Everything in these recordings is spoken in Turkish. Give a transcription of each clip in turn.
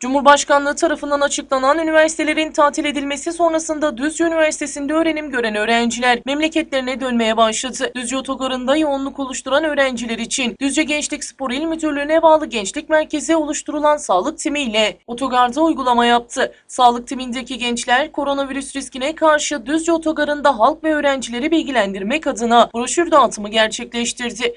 Cumhurbaşkanlığı tarafından açıklanan üniversitelerin tatil edilmesi sonrasında Düzce Üniversitesi'nde öğrenim gören öğrenciler memleketlerine dönmeye başladı. Düzce Otogarı'nda yoğunluk oluşturan öğrenciler için Düzce Gençlik Spor İl Müdürlüğü'ne bağlı Gençlik Merkezi oluşturulan sağlık timi ile otogarda uygulama yaptı. Sağlık timindeki gençler koronavirüs riskine karşı Düzce Otogarı'nda halk ve öğrencileri bilgilendirmek adına broşür dağıtımı gerçekleştirdi.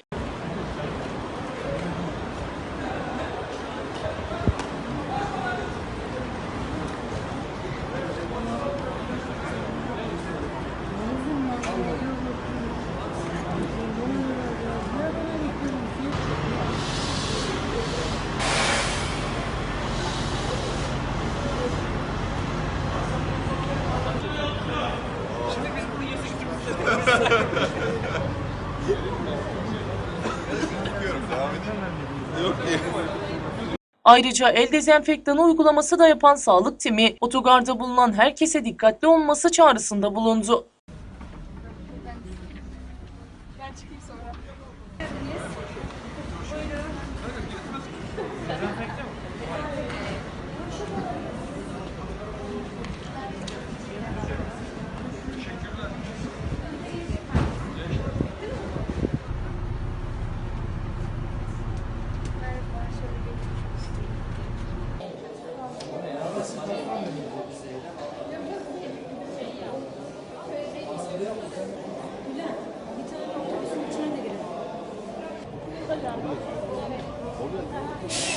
Ayrıca el dezenfektanı uygulaması da yapan sağlık timi otogarda bulunan herkese dikkatli olması çağrısında bulundu. Ben çıkayım sonra. Thank you.